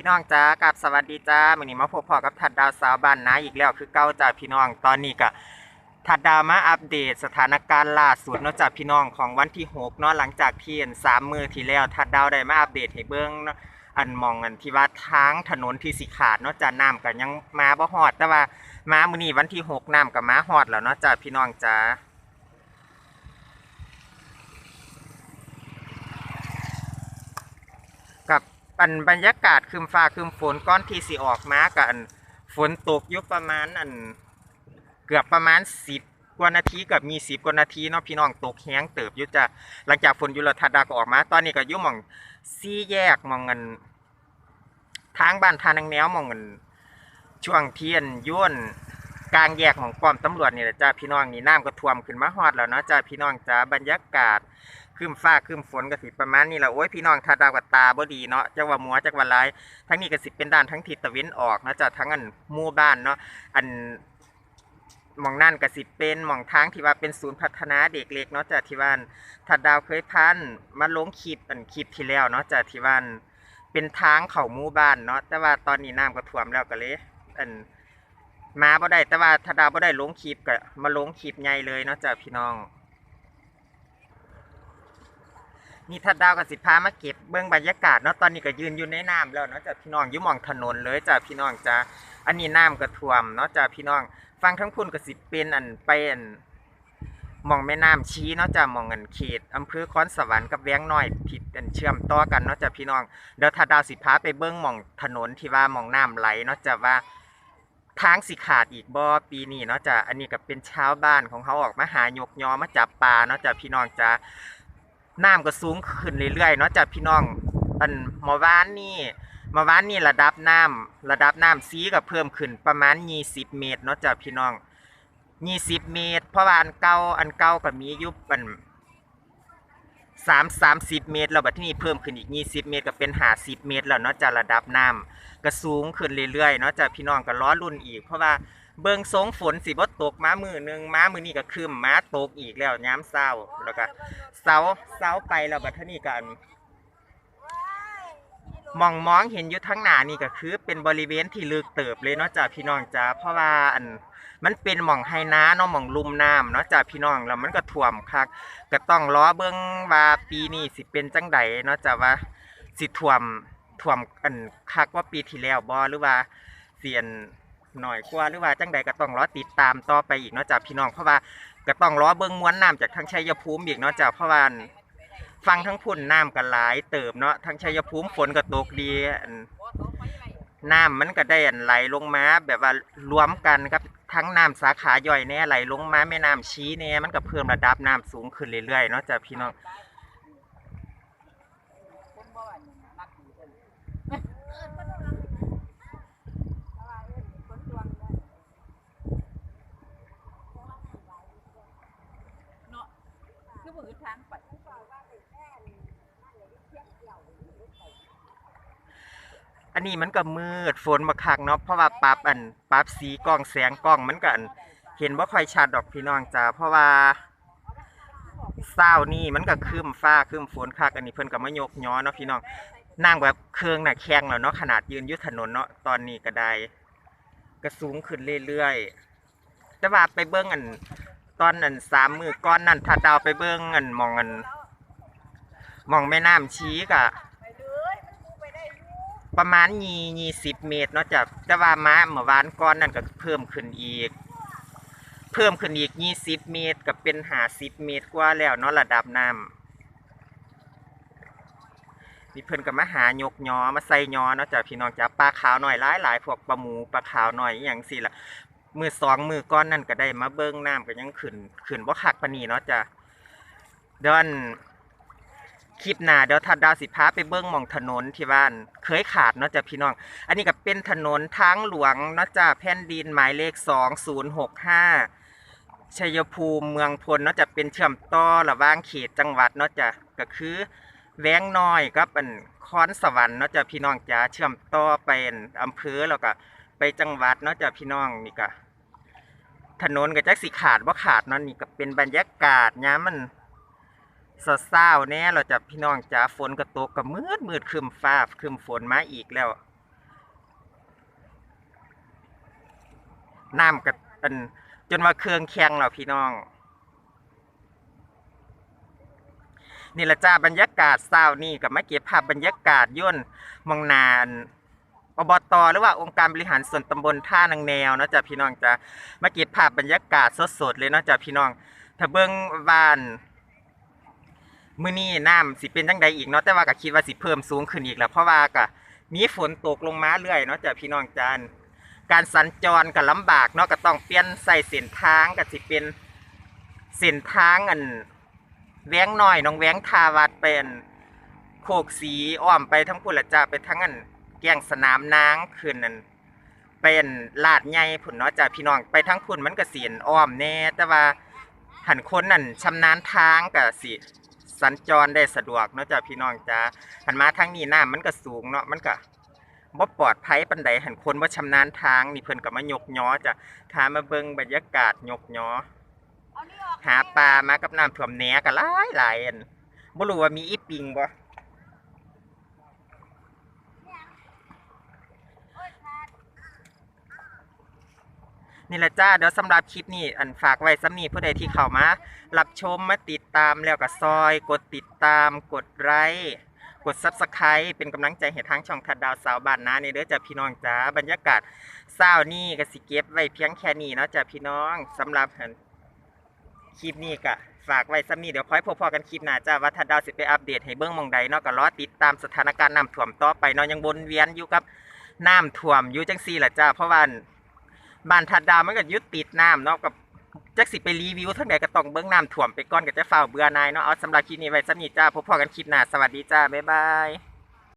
พี่น้องจ้ากับสวัสดีจ้ามื้อนี้มาพบพอกับทัดดาวสาวบ้านนาอีกแล้วคือเก้าจ้าพี่น้องตอนนี้ก็ทัดดาวมาอัปเดตสถานการณ์ล่าสุดเนาะจ้าพี่น้องของวันที่6เนาะหลังจากที่อันสามมือที่แล้วทัดดาวได้มาอัปเดตให้เบิ่งอันมองอันที่ว่าทางถนนที่สิขาดเนาะจ้าน้ำก็ยังมาบ่ฮอด แต่ว่ามามื้อนี้วันที่หกน้ำก็มาฮอดแล้วเนาะจ้าพี่น้องจ้า กั บอันบรรยากาศคืมฟ้าคืมฝนก้อนที่สิออกมากับอันฝนตกยู่ประมาณอันเกือบประมาณสิบกว่านาทีกับมีสิบกว่านาทีเนาะพี่น้องตกแห้งเติบยู่จ้ะหลังจากฝนยุรทัดาก็ออกมา ตอนนี้ก็ยู่มองซี่แยกมองเงินทางบ้านทานังแนวมองเงินช่วงเทียนย่นกลางแยกของป้อมตำรวจนี่แหละจ้าพี่น้องนี่น้ำก็ท่วมขึ้นมาฮอดแล้วเนาะจ้าพี่น้องจ้าบรรยากาศ คืมฟ้าคืมฝนก็สิประมาณนี้แหละโอ้ยพี่น้องถ้าดาวกับตาบ่ดีเนาะจักว่ามัวจักว่าร้ายทั้งนี้ก็สิเป็นด้านทั้งทิศตะวันออกนะจากทั้งอันหมู่บ้านเนาะอันมองนั่นก็สิเป็นมองทางที่ว่าเป็นศูนย์พัฒนาเด็กเล็กเนาะจากที่ว่าถ้าดาวเคยพันมาลงคลิปอันคลิปที่แล้วเนาะจากที่ว่านเป็นทางเข้าหมู่บ้านเนาะแต่ว่าตอนนี้น้ำก็ท่วมแล้วก็เลยอันมาบ่ได้แต่ว่าถ้าดาวบ่ได้ลงคลิปก็มาลงคลิปใหญ่เลยเนาะจากพี่น้อง นี่ทัดดาวกับสิพามาเก็บเบื้องบรรยากาศเนาะตอนนี้ก็ยืนอยู่ในน้ำแล้วเนาะจ้ะพี่น้องอยู่มองถนนเลยจ้ะพี่น้องจ้ะอันนี้น้ำก็ท่วมเนาะจ้ะพี่น้องฟังทั้งคุณก็สิเป็นอันไปอันมองแม่น้ำชี้เนาะจ้ะมองอันเขตอำเภอคอนสวรรค์กับแวงน้อยที่อันเชื่อมต่อกันเนาะจ้ะพี่น้องเดี๋ยวทัดดาวสิพาไปเบื้องมองถนนที่ว่ามองน้ำไหลเนาะจ้ะว่าทางสิขาดอีกบ่ปีนี้เนาะจ้ะอันนี้ก็เป็นชาวบ้านของเขาออกมาหายกยอมาจับปลาเนาะจ้ะพี่น้องจ้ะ น้ำก็สูงขึ้นเรื่อยๆเนาะจากพี่น้อง อันเมื่อวานนี่เมื่อวานนี่ระดับน้ำระดับน้ำซีก็เพิ่มขึ้นประมาณ 20 เมตรเนาะจากพี่น้อง 20 เมตร เพราะว่าอันเก่าอันเก่าก็มียู่อันสามสามสิบเมตรแล้วบัดที่นี่เพิ่มขึ้นอีก20เมตรก็เป็น50เมตร แล้วเนาะจากระดับน้ำก็สูงขึ้นเรื่อยๆเนาะจากพี่น้องก็ล้อรุ่นอีก เพราะว่า เบิ่งทรงฝนสิบ่ตกม้ามือหนึ่งม้ามือนี้ก็ครึมมาตกอีกแล้วย้ำเศร้าแล้วก็เสาเสาไปแล้วบัดเทานี้กันมองมองเห็นอยู่ทั้งหน้านี่ก็คือ เป็นบริเวณที่ลึกเติบเลยเนาะจ้าพี่น้องจ้าเพราะว่าอันมันเป็นหม่องไฮน้าเนาะหม่องลุ่มน้ำเนาะจ้าพี่น้องแล้วมันก็ท่วมคักก็ต้องรอเบิ่งว่าปีนี้สิเป็นจังใดเนาะจ้าว่าสิท่วมท่วมอันคักว่าปีที่แล้วบ่หรือว่าเสียน หน่อยกว่าหรือว่าจังใดก็ต้องรอติดตามต่อไปอีกเนาะจ้าพี่น้องเพราะว่าก็ต้องรอเบิ่งมวลน้ำจากทางชัยภูมิอีกเนาะจากเพราะว่าฟังทั้งพุ่นน้ำก็หลายเติบเนาะทางชัยภูมิฝนก็ตกดีน้ำมันก็ได้อันไหลลงมาแบบว่ารวมกันครับทั้งน้ำสาขาย่อยแน่ไหลลงมาแม่น้ำชี้แน่มันก็เพิ่มระดับน้ำสูงขึ้นเรื่อยๆเนาะจ้ะพี่น้อง เนาะคือมือทางไป อันนี้มันก็มืดฝนมาคักเนาะเพราะว่าปรับอันปรับสีกล้องแสงกล้องมันก็อันเห็นว่าค่อยชัดดอกพี่น้องจ้าเพราะว่าเศร้านี่มันก็ครึมฟ้าครึมฝนคักอันนี้เพิ่นก็มายกย้อเนาะพี่น้องนั่งแบบเครื่องน่ะแข็งแล้วเนาะขนาดยืนยุถนนเนาะตอนนี้ก็ได้ก็สูงขึ้นเรื่อยๆแต่ว่าไปเบิ้งอันตอนอันสามมือก้อนนั่นถ้าดาวไปเบิ้งอันมองอันมองแม่น้ำชี้กะ ไปเลยมันกูไปได้อยู่ ประมาณยี่ยี่สิบเมตรเนาะจากแต่ว่าม้าเมื่อวานก้อนนั่นก็เพิ่มขึ้นอีก เพิ่มขึ้นอีกยี่สิบเมตรกับเป็นหาสิบเมตรกว่าแล้วเนาะระดับน้ำนี่เพิ่นก็มาหายกยอมาใส่ยอเนาะจากพี่น้องจากปลาขาวหน่อยหลายหลายพวกปลาหมูปลาขาวหน่อยอย่างสิละมือสองมือก้อนนั่นก็ได้มาเบิ้งน้ำก็ยังขึ้นขึ้นบ่คักปนีเนาะจ้ะเดี๋ยวอัน คลิปหน้าเดี๋ยวทัดดาวสิพาไปเบิ้งหมองถนนที่บ้านเคยขาดเนาะจ้ะพี่น้อง อันนี้ก็เป็นถนนทางหลวงเนาะจ้ะแผ่นดินหมายเลข 2065ชัยภูมิเมืองพลเนาะจะเป็นเชื่อมต่อระหว่างเขตจังหวัดเนาะจ้ะก็คือแวงน้อยกับอันคอนสวรรค์เนาะจ้ะพี่น้องจ้าเชื่อมต่อไปอันอำเภอแล้วก็ไปจังหวัดเนาะจ้ะพี่น้องนี่ก็ถนนก็จักสิขาดว่าขาดเนาะนี่ก็เป็นบรรยากาศยามมัน เศร้าแน่เราจะพี่น้องจ๋าฝนกระตกกระมืดมืดครึมฟ้าครึมฝนมาอีกแล้วน้ำกับอันจนมาเครื่องแข็งเราพี่น้อง นี่ละจ้าบรรยากาศเศร้านี่กับมาเก็บภาพบรรยากาศย่นมองนานอบตหรือว่าองค์การบริหารส่วนตำบลท่านางแนวนะจ้ะพี่น้องจ้ะมาเก็บภาพบรรยากาศสดๆเลยนะจ้ะพี่น้องถ้าเบิ้งบ้าน มื้อนี้น้ำสิเป็นจังใดอีกเนาะแต่ว่าก็คิดว่าสิเพิ่มสูงขึ้นอีกแล้วเพราะว่าก็มีฝนตกลงมาเรื่อยเนาะจ้ะพี่น้องจ้าการสัญจรก็ลำบากเนาะก็ต้องเปลี่ยนใส่เส้นทางก็สิเป็นเส้นทางอันแหวงน้อยน้องแหวงทาวัดเป็นโคกสีอ้อมไปทั้งพุ่นละจ้าไปทั้งอันแก่งสนามนางขึ้นนั่นเป็นลาดใหญ่พุ่นเนาะจ้าพี่น้องไปทั้งพุ่นมันก็เสียนอ้อมแน่แต่ว่าหันคนนั่นชำนาญทางก็สิ สัญจรได้สะดวกเนาะจ้าพี่น้องจ้าหันมาทางนี้น้ำมันก็สูงเนาะมันก็บ่ปลอดภัยปานใดหันคนบ่ชำนาญทางนี่เพิ่นก็มายกย้อจ้ะพามาเบิ่งบรรยากาศยกย้อเอานี่ออกหาปลามากับน้ำท่วมแหนก็หลายหลายอันบ่รู้ว่ามีอีปิงบ่ โอ้ยขาด นี่แหละจ้าเดี๋ยวสำหรับคลิปนี้อันฝากไว้สำนีผู้ใดที่เข้ามารับชมมาติดตามแล้วก็ซอย กดติดตาม กดไลค์กด Subscribe เป็นกำลังใจให้ทางช่องทัดดาวสาวบ้านนานี่เด้อจ้ะพี่น้องจ้าบรรยากาศเศร้านี่ก็สิเก็บไว้เพียงแค่นี้เนาะจ้ะพี่น้องสำหรับคลิปนี้ก็ฝากไว้สำนีเดี๋ยวพอยพบๆกันคลิปหน้าจ้าว่าทัดดาวสิไปอัปเดตให้เบิ่งมองใดเนาะก็รอติดตามสถานการณ์น้ำท่วมต่อไปเนาะยังวนเวียนอยู่กับน้ำท่วมอยู่จังซี่แหละจ้าเพราะว่า บ้านทัดดาวมันก็ยึดติดน้ำเนาะกับจักสิไปรีวิวทั้งใดก็ต้องเบื้องน้ำถ่วมไปก้อนก็จะฝ่าเบื่อนายเนาะเอาสำหรับคลิปนี้ไว้สำนีจ้าพบพอกันคลิปหน้าสวัสดีจ้าบ๊ายบาย